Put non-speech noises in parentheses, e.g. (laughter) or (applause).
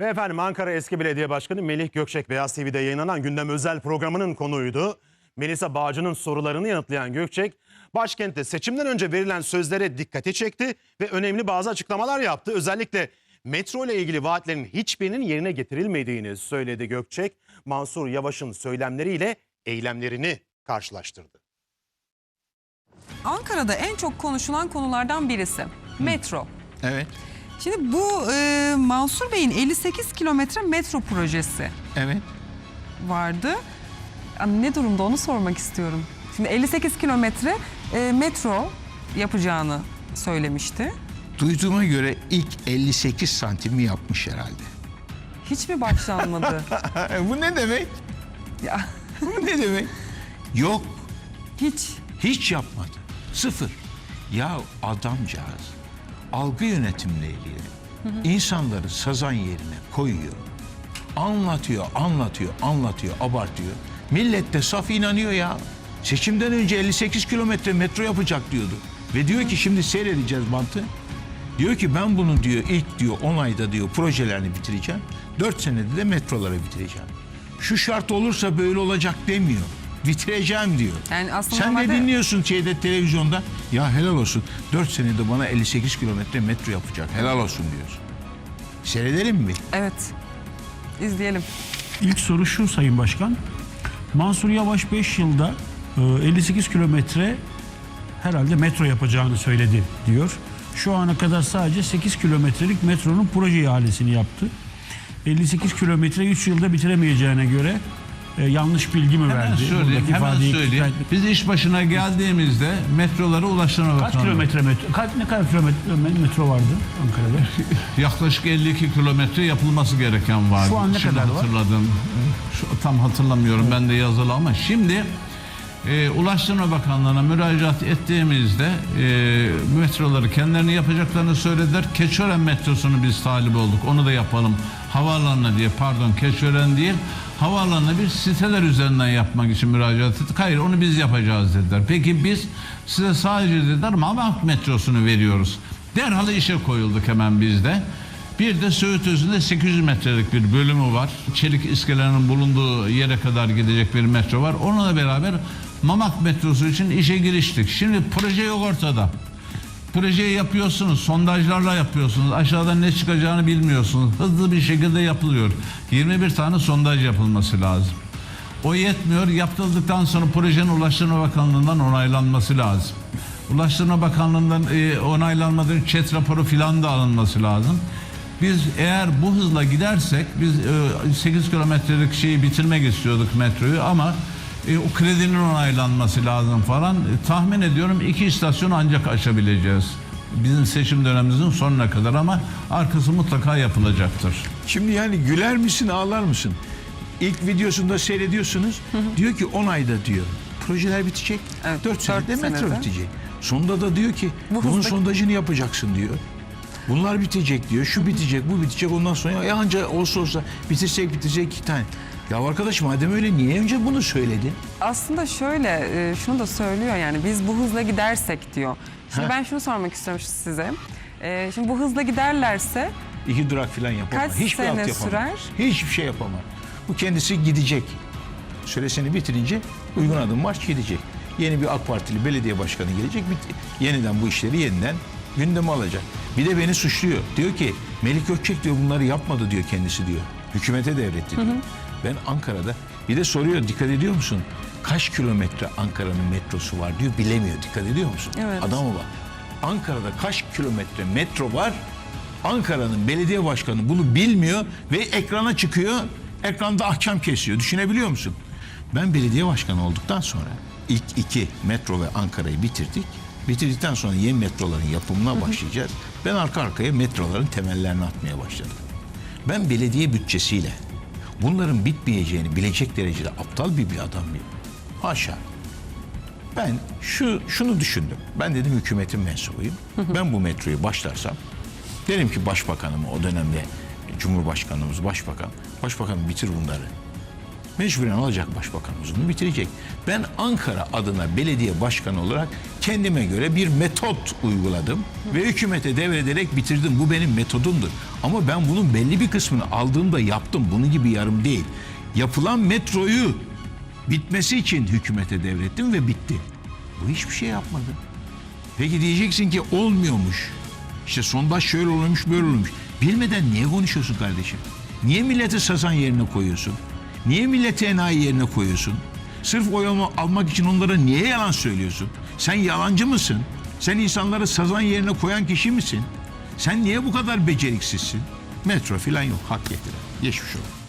Ve efendim Ankara Eski Belediye Başkanı Melih Gökçek Beyaz TV'de yayınlanan gündem özel programının konuğuydu. Melisa Bağcı'nın sorularını yanıtlayan Gökçek, başkentte seçimden önce verilen sözlere dikkati çekti ve önemli bazı açıklamalar yaptı. Özellikle metro ile ilgili vaatlerin hiçbirinin yerine getirilmediğini söyledi Gökçek. Mansur Yavaş'ın söylemleriyle eylemlerini karşılaştırdı. Ankara'da en çok konuşulan konulardan birisi metro. Evet, Şimdi bu e, Mansur Bey'in 58 kilometre metro projesi evet. vardı. Yani ne durumda onu sormak istiyorum. Şimdi 58 kilometre e, metro yapacağını söylemişti. Duyduğuma göre ilk 58 santimi yapmış herhalde. Hiç mi başlanmadı? (laughs) Bu ne demek? ya, Bu ne demek? Yok, hiç. hiç yapmadı. Sıfır. Ya adamcağız algı yönetimle ilgili insanları sazan yerine koyuyor. Anlatıyor, anlatıyor, anlatıyor, abartıyor. Millet de saf inanıyor ya. Seçimden önce 58 kilometre metro yapacak diyordu. Ve diyor ki şimdi seyredeceğiz mantı. Diyor ki ben bunu diyor ilk diyor 10 ayda diyor projelerini bitireceğim. 4 senede de metroları bitireceğim. Şu şart olursa böyle olacak demiyor. Bitireceğim diyor. Yani aslında Sen de normalde- dinliyorsun şeyde televizyonda. Ya helal olsun 4 senede bana 58 kilometre metro yapacak. Helal olsun diyorsun. Seyredelim mi? Evet. İzleyelim. İlk soru şu Sayın Başkan. Mansur Yavaş 5 yılda e, 58 kilometre herhalde metro yapacağını söyledi diyor. Şu ana kadar sadece 8 kilometrelik metronun proje ihalesini yaptı. 58 kilometre 3 yılda bitiremeyeceğine göre e, yanlış bilgi mi Hemen verdi? söyleyeyim, Buradaki hemen ifadeyi söyleyeyim. tekrar- Biz iş başına geldiğimizde metrolara Ulaştırma Kaç Bakanlığı kilometre metro? Kaç, ne kadar kilometre metro vardı Ankara'da? (laughs) yaklaşık 52 kilometre yapılması gereken vardı. Şu an ne Şimdi kadar var? hatırladım. Şu, tam hatırlamıyorum ben de yazılı ama şimdi e, Ulaştırma Bakanlığı'na müracaat ettiğimizde e, metroları kendilerini yapacaklarını söylediler. Keçören metrosunu biz talip olduk. Onu da yapalım. Havaalanına diye pardon Keçören değil. Havaalanına bir siteler üzerinden yapmak için müracaat ettik. Hayır onu biz yapacağız dediler. Peki biz size sadece dediler Mamak metrosunu veriyoruz. Derhal işe koyulduk hemen bizde. Bir de Söğüt Özü'nde 800 metrelik bir bölümü var. Çelik iskelenin bulunduğu yere kadar gidecek bir metro var. Onunla beraber Mamak metrosu için işe giriştik. Şimdi proje yok ortada. Projeyi yapıyorsunuz, sondajlarla yapıyorsunuz. Aşağıdan ne çıkacağını bilmiyorsunuz. Hızlı bir şekilde yapılıyor. 21 tane sondaj yapılması lazım. O yetmiyor. Yaptırıldıktan sonra projenin Ulaştırma Bakanlığı'ndan onaylanması lazım. Ulaştırma Bakanlığı'ndan e, onaylanmadan chat raporu filan da alınması lazım. Biz eğer bu hızla gidersek biz e, 8 kilometrelik şeyi bitirmek istiyorduk metroyu ama e, o kredinin onaylanması lazım falan. E, tahmin ediyorum iki istasyonu ancak açabileceğiz. Bizim seçim dönemimizin sonuna kadar ama arkası mutlaka yapılacaktır. Şimdi yani güler misin ağlar mısın? İlk videosunda seyrediyorsunuz. Diyor ki 10 ayda diyor. Projeler bitecek. Evet, 4 senede dört metro bitecek. Sonunda da diyor ki Bu bunun sondajını yapacaksın diyor. Bunlar bitecek diyor. Şu bitecek, bu bitecek. Ondan sonra ya anca olsa olsa bitirsek bitirecek iki tane. Ya arkadaş madem öyle niye önce bunu söyledin? Aslında şöyle e, şunu da söylüyor yani biz bu hızla gidersek diyor. Şimdi Heh. ben şunu sormak istiyorum size. E, şimdi bu hızla giderlerse İki durak falan yapamaz. Kaç Hiçbir sene alt sürer? Hiçbir şey yapamaz. Bu kendisi gidecek. Süresini bitirince uygun adım marş gidecek. Yeni bir AK Partili belediye başkanı gelecek. Yeniden bu işleri yeniden gündeme alacak. Bir de beni suçluyor. Diyor ki Melik Gökçek diyor bunları yapmadı diyor kendisi diyor. Hükümete devretti diyor. Ben Ankara'da bir de soruyor dikkat ediyor musun? Kaç kilometre Ankara'nın metrosu var diyor bilemiyor. Dikkat ediyor musun? Evet. Adama bak. Ankara'da kaç kilometre metro var? Ankara'nın belediye başkanı bunu bilmiyor ve ekrana çıkıyor. Ekranda ahkam kesiyor. Düşünebiliyor musun? Ben belediye başkanı olduktan sonra ilk iki metro ve Ankara'yı bitirdik. Bitirdikten sonra yeni metroların yapımına başlayacağız. Ben arka arkaya metroların temellerini atmaya başladım. Ben belediye bütçesiyle bunların bitmeyeceğini bilecek derecede aptal bir, bir adam mıyım? Haşa. Ben şu şunu düşündüm. Ben dedim hükümetin mensubuyum. Ben bu metroyu başlarsam derim ki başbakanıma o dönemde Cumhurbaşkanımız başbakan. Başbakan bitir bunları. Mecburen alacak başbakanımız bunu bitirecek. Ben Ankara adına belediye başkanı olarak kendime göre bir metot uyguladım ve hükümete devrederek bitirdim. Bu benim metodumdur. Ama ben bunun belli bir kısmını aldığımda yaptım. Bunun gibi yarım değil. Yapılan metroyu bitmesi için hükümete devrettim ve bitti. Bu hiçbir şey yapmadı. Peki diyeceksin ki olmuyormuş. İşte sondaj şöyle olmuş böyle olmuş. Bilmeden niye konuşuyorsun kardeşim? Niye milleti sazan yerine koyuyorsun? Niye milleti enayi yerine koyuyorsun? Sırf oy alma- almak için onlara niye yalan söylüyorsun? Sen yalancı mısın? Sen insanları sazan yerine koyan kişi misin? Sen niye bu kadar beceriksizsin? Metro falan yok hak getiren. Geçmiş olsun.